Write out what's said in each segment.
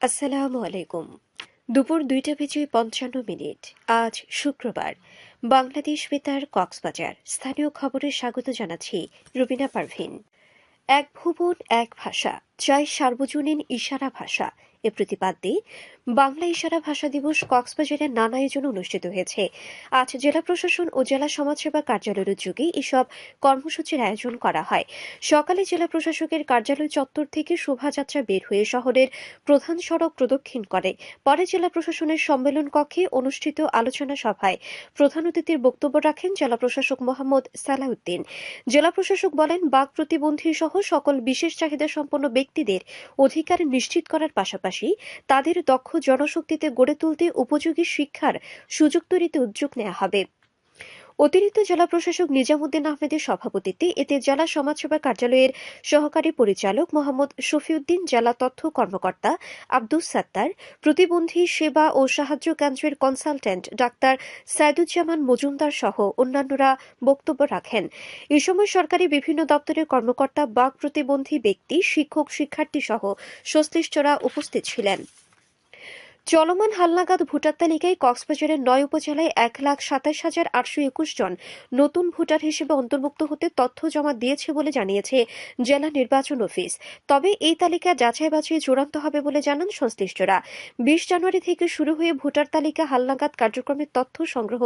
আসসালামু আলাইকুম। দুপুর দুইটা বেজে পঞ্চান্ন মিনিট। আজ শুক্রবার। বাংলাদেশ বেতার কক্সবাজার। স্থানীয় খবরে স্বাগত জানাচ্ছি রুবিনা পারভিন। এক ভুবন, এক ভাষা। চাই সার্বজনীন ইশারা ভাষা। এ প্রতিপাদ্যে বাংলা ইশারা ভাষা দিবস কক্সবাজারে নানা আয়োজন অনুষ্ঠিত হয়েছে। আজ জেলা প্রশাসন ও জেলা সমাজসেবা কার্যালয়ের উদ্যোগে এসব কর্মসূচির আয়োজন করা হয়। সকালে জেলা প্রশাসকের কার্যালয় চত্বর থেকে শোভাযাত্রা বের হয়ে শহরের প্রধান সড়ক প্রদক্ষিণ করে। পরে জেলা প্রশাসনের সম্মেলন কক্ষে অনুষ্ঠিত আলোচনা সভায় প্রধান অতিথির বক্তব্য রাখেন জেলা প্রশাসক মোহাম্মদ সালাউদ্দিন। জেলা প্রশাসক বলেন বাক প্রতিবন্ধী সহ সকল বিশেষ চাহিদা সম্পন্ন ব্যক্তিদের অধিকার নিশ্চিত করার পাশাপাশি তাদের দক্ষ জনশক্তিতে গড়ে তুলতে উপযোগী শিক্ষার সুযোগ তৈরিতে উদ্যোগ নেওয়া হবে। অতিরিক্ত জেলা প্রশাসক নিজামুদ্দিন আহমেদের সভাপতিত্বে এতে জেলা সমাজসেবা কার্যালয়ের সহকারী পরিচালক মোহাম্মদ শফিউদ্দিন, জেলা তথ্য কর্মকর্তা আব্দুস সাত্তার, প্রতিবন্ধী সেবা ও সাহায্য কেন্দ্রের কনসালটেন্ট ডাক্তার সাইদুজ্জামান মজুমদার সহ অন্যান্যরা বক্তব্য রাখেন। এ সময় সরকারি বিভিন্ন দপ্তরের কর্মকর্তা, বাক প্রতিবন্ধী ব্যক্তি, শিক্ষক শিক্ষার্থী সহ সংশ্লিষ্টরা উপস্থিত ছিলেন। চলমান হালনাগাদ ভোটার তালিকায় কক্সবাজারের নয় উপজেলায় এক লাখ সাতাশ হাজার আটশো একুশ জন নতুন ভোটার হিসেবে অন্তর্ভুক্ত হতে তথ্য জমা দিয়েছে বলে জানিয়েছে জেলা নির্বাচন অফিস। তবে এই তালিকা যাচাই বাছাই চূড়ান্ত হবে বলে জানান সংশ্লিষ্টরা। বিশ জানুয়ারি থেকে শুরু হয়ে ভোটার তালিকা হালনাগাদ কার্যক্রমের তথ্য সংগ্রহ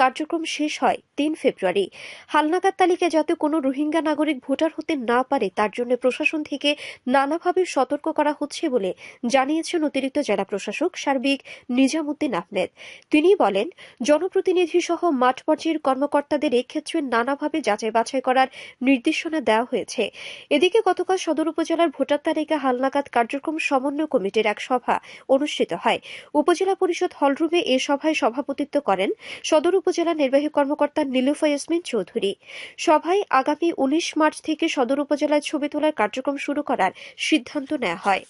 কার্যক্রম শেষ হয় তিন ফেব্রুয়ারি। হালনাগাদ তালিকায় যাতে কোনো রোহিঙ্গা নাগরিক ভোটার হতে না পারে, তার জন্য প্রশাসন থেকে নানাভাবে সতর্ক করা হচ্ছে বলে জানিয়েছেন অতিরিক্ত জেলা প্রশাসক সার্বিক নিজামুদ্দিন আহমেদ। তিনি বলেন জনপ্রতিনিধি সহ মাঠ পর্যায়ের কর্মকর্তাদের এক্ষেত্রে নানাভাবে যাচাই বাছাই করার নির্দেশনা দেওয়া হয়েছে। এদিকে গতকাল সদর উপজেলার ভোটার তালিকা হালনাগাদ কার্যক্রম সমন্বয় কমিটির এক সভা অনুষ্ঠিত হয়। উপজেলা পরিষদ হলরুমে এ সভায় সভাপতিত্ব করেন সদর উপজেলা নির্বাহী কর্মকর্তা নীলুফা ইয়াসমিন চৌধুরী। সভায় আগামী উনিশ মার্চ থেকে সদর উপজেলায় ছবি তোলার কার্যক্রম শুরু করার সিদ্ধান্ত নেওয়া হয়।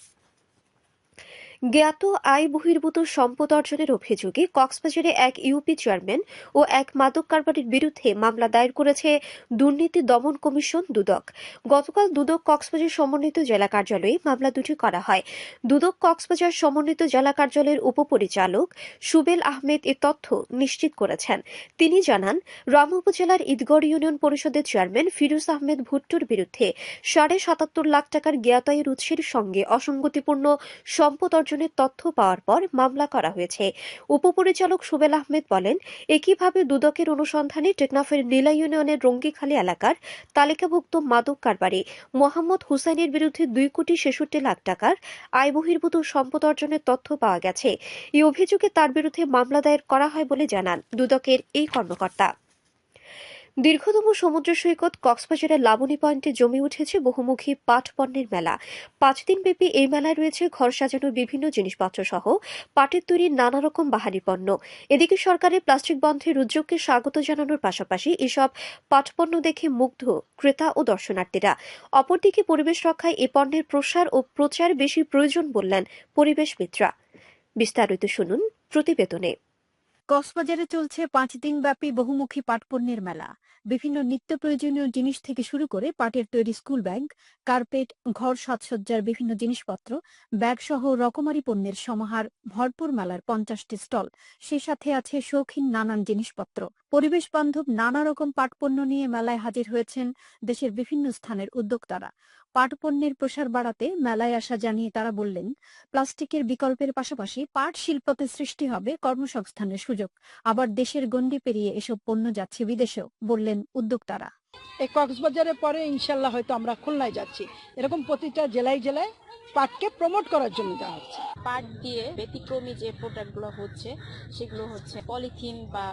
জ্ঞাত আয় বহির্ভূত সম্পদ অর্জনের অভিযোগে কক্সবাজারে এক ইউপি চেয়ারম্যান ও এক মাদক কারবারির বিরুদ্ধে মামলা দায়ের করেছে দুর্নীতি দমন কমিশন দুদক। গতকাল দুদক কক্সবাজার সমন্বিত জেলা কার্যালয়ে মামলা দুটি করা হয়। দুদক কক্সবাজার সমন্বিত জেলা কার্যালয়ের উপপরিচালক সুবেল আহমেদ এ তথ্য নিশ্চিত করেছেন। তিনি জানান, রাম উপজেলার ঈদগড় ইউনিয়ন পরিষদের চেয়ারম্যান ফিরোজ আহমেদ ভুট্টোর বিরুদ্ধে সাড়ে সাতাত্তর লাখ টাকার জ্ঞাত আয়ের উৎসের সঙ্গে অসঙ্গতিপূর্ণ সম্পদ অর্জনের তথ্য পাওয়ার পর মামলা করা হয়েছে। উপপরিচালক সুবেল আহমেদ বলেন, একইভাবে দুদকের অনুসন্ধানে টেকনাফের নীলা ইউনিয়নের রঙ্গিখালী এলাকার তালিকাভুক্ত মাদক কারবারি মোহাম্মদ হুসাইনের বিরুদ্ধে দুই কোটি ছেষট্টি লাখ টাকার আয় বহির্ভূত সম্পদ অর্জনের তথ্য পাওয়া গেছে। এই অভিযোগে তার বিরুদ্ধে মামলা দায়ের করা হয় বলে জানান দুদকের এই কর্মকর্তা। দীর্ঘতম সমুদ্র সৈকত কক্সবাজারের লাবণী পয়েন্টে জমে উঠেছে বহুমুখী পাট পণ্যের মেলা। পাঁচ দিন ব্যাপী এই মেলায় রয়েছে ঘর সাজানোর বিভিন্ন জিনিসপত্র সহ পাটের তৈরি নানা রকম বাহারি পণ্য। এদিকে সরকারের প্লাস্টিক বন্ধের উদ্যোগকে স্বাগত জানানোর পাশাপাশি এসব পাট পণ্য দেখে মুগ্ধ ক্রেতা ও দর্শনার্থীরা। অপরদিকে পরিবেশ রক্ষায় এ পণ্যের প্রসার ও প্রচার বেশি প্রয়োজন বললেন পরিবেশবিদরা বিস্তারিত শুনুন প্রতিবেদনে। কক্সবাজারে চলছে পাঁচ দিনব্যাপী বহুমুখী পাটপণ্যের মেলা। বিভিন্ন নিত্য প্রয়োজনীয় জিনিস থেকে শুরু করে পাটের তৈরি স্কুল ব্যাগ, কার্পেট, ঘর সাজসজ্জার বিভিন্ন জিনিসপত্র, ব্যাগ সহ রকমারি পণ্যের সমাহার, ভরপুর মেলার পঞ্চাশটি স্টল, সে সাথে আছে শৌখিন নানান জিনিসপত্র। পরিবেশ বান্ধব নানা রকম পাটপণ্য নিয়ে মেলায় হাজির হয়েছেন দেশের বিভিন্ন স্থানের উদ্যোক্তারা। পাট পণ্যের প্রসার বাড়াতে মেলায় আসা জানিয়ে তারা বললেন, প্লাস্টিকের বিকল্পের পাশাপাশি পাট শিল্পতে সৃষ্টি হবে কর্মসংস্থানের সুযোগ। আবার দেশের গণ্ডি পেরিয়ে এসব পণ্য যাচ্ছে বিদেশেও, বললেন উদ্যোক্তারা। এই কক্সবাজারের পরে ইনশাল্লাহ হয়তো আমরা খুলনায় যাচ্ছি। এরকম প্রতিটা জেলায় জেলায় পাটকে প্রমোট করার জন্য দেওয়া হচ্ছে। পাট দিয়ে ব্যতিক্রমী যে প্রোডাক্টগুলো হচ্ছে সেগুলো হচ্ছে পলিথিন বা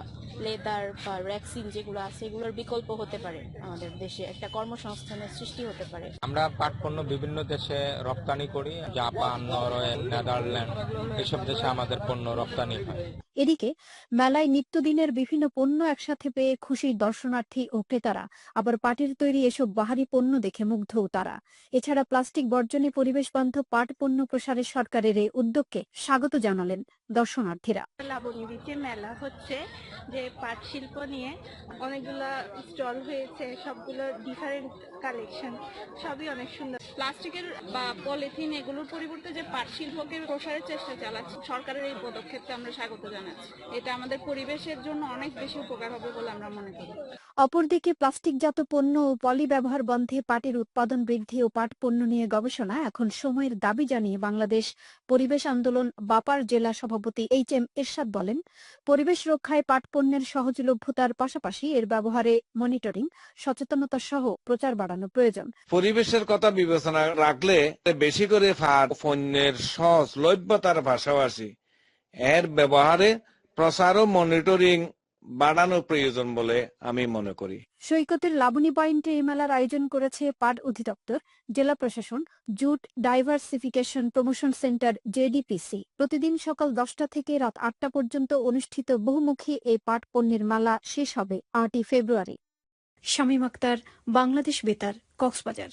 লেদার বা র্যাক্সিন যেগুলো আছে এগুলোর বিকল্প হতে পারে আমাদের দেশে। একটা কর্মসংস্থানের সৃষ্টি হতে পারে। আমরা পাট পণ্য বিভিন্ন দেশে রপ্তানি করি জাপান নরওয়ে নেদারল্যান্ড এসব দেশে আমাদের পণ্য রপ্তানি হয়। এদিকে মেলায় নিত্যদিনের বিভিন্ন পণ্য একসাথে পেয়ে খুশি দর্শনার্থী ও ক্রেতারা আবার পাটের তৈরি এসব বাহারি পণ্য দেখে মুগ্ধও তারা। এছাড়া প্লাস্টিক বর্জনে পরিবেশ বান্ধব পাট পণ্য প্রসারে সরকারের এই উদ্যোগকে স্বাগত জানালেন দর্শনার্থীরা। লাবণী বিচে মেলা হচ্ছে যে পাট শিল্প নিয়ে অনেকগুলা স্টল হয়েছে সবগুলো ডিফারেন্ট কালেকশন সবই অনেক সুন্দর। প্লাস্টিকের বা পলিথিন এগুলোর পরিবর্তে যে পাট শিল্পকে প্রসারের চেষ্টা চালাচ্ছে সরকারের এই পদক্ষেপকে আমরা স্বাগত জানাচ্ছি। এটা আমাদের পরিবেশের জন্য অনেক বেশি উপকার হবে বলে আমরা মনে করি। অপরদিকে প্লাস্টিকজাত পণ্য ও পলি ব্যবহার বন্ধে পাটের উৎপাদন বৃদ্ধি ও পাট পণ্য নিয়ে গবেষণা এখন সময়ের দাবি জানিয়ে বাংলাদেশ পরিবেশ আন্দোলন বাপার জেলা সভাপতি এইচ এম এরশাদ বলেন, পরিবেশ রক্ষায় পাট পণ্যের সহজলভ্যতার পাশাপাশি এর ব্যবহারে মনিটরিং, সচেতনতা সহ প্রচার বাড়ানো প্রয়োজন। পরিবেশের কথা বিবেচনা রাখলে বেশি করে পাট পণ্যের সহজলভ্যতার পাশাপাশি এর ব্যবহারে প্রচার ও মনিটরিং বাড়ানো প্রয়োজন বলে আমি মনে করি। সৈকতের লাবণী পয়েন্টে এই মেলার আয়োজন করেছে পাট অধিদপ্তর জেলা প্রশাসন jute diversification promotion centre JDPC. প্রতিদিন সকাল দশটা থেকে রাত আটটা পর্যন্ত অনুষ্ঠিত বহুমুখী এই পাট পণ্যের মেলা শেষ হবে আটই ফেব্রুয়ারি। শামীম আক্তার বাংলাদেশ বেতার কক্সবাজার।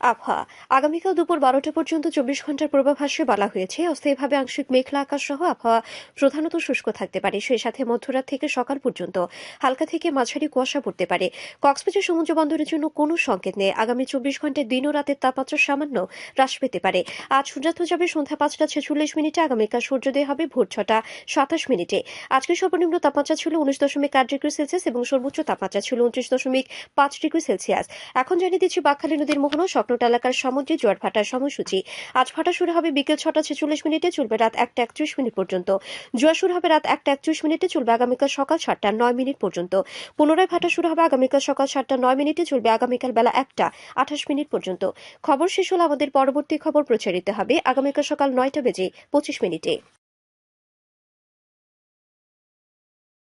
আবহাওয়া আগামীকাল দুপুর বারোটা পর্যন্ত চব্বিশ ঘণ্টার পূর্বাভাসে বলা হয়েছে। অস্থায়ীভাবে আংশিক মেঘলা আকাশ সহ আবহাওয়া প্রধানত শুষ্ক থাকতে পারে। সেই সাথে মধ্যরাত থেকে সকাল পর্যন্ত হালকা থেকে মাঝারি কুয়াশা পড়তে পারে। কক্সবাজার সমুদ্র বন্দরের জন্য কোনো সংকেত নেই। আগামী চব্বিশ ঘন্টায় দিন ও রাতের তাপমাত্রা সামান্য হ্রাস পেতে পারে। আজ সূর্যাস্ত যাবে সন্ধ্যা পাঁচটা ছেচল্লিশ মিনিটে। আগামীকাল সূর্যোদয় হবে ভোর ছটা সাতাশ মিনিটে। আজকের সর্বনিম্ন তাপমাত্রা ছিল উনিশ দশমিক আট ডিগ্রি সেলসিয়াস এবং সর্বোচ্চ তাপমাত্রা ছিল উনত্রিশ দশমিক পাঁচ ডিগ্রি সেলসিয়াস। এখন জানিয়ে দিচ্ছি বাকখালী নদীর মোহনা। স্বপ্নটা এলাকার সামুদ্রিক জোয়ার ভাটার সময়সূচি। আজ ভাটা শুরু হবে বিকেল ছটা ছেচল্লিশ মিনিটে, চলবে রাত একটা একত্রিশ মিনিট পর্যন্ত। জোয়ার শুরু হবে রাত একটা একত্রিশ মিনিটে, চলবে আগামীকাল সকাল সাতটা নয় মিনিট পর্যন্ত। পুনরায় ভাটা শুরু হবে আগামীকাল সকাল সাতটা নয় মিনিটে, চলবে আগামীকাল বেলা একটা আঠাশ মিনিট পর্যন্ত। খবর শেষ হলে আমাদের পরবর্তী খবর প্রচারিত হবে আগামীকাল সকাল নয়টা বেজে পঁচিশ মিনিটে।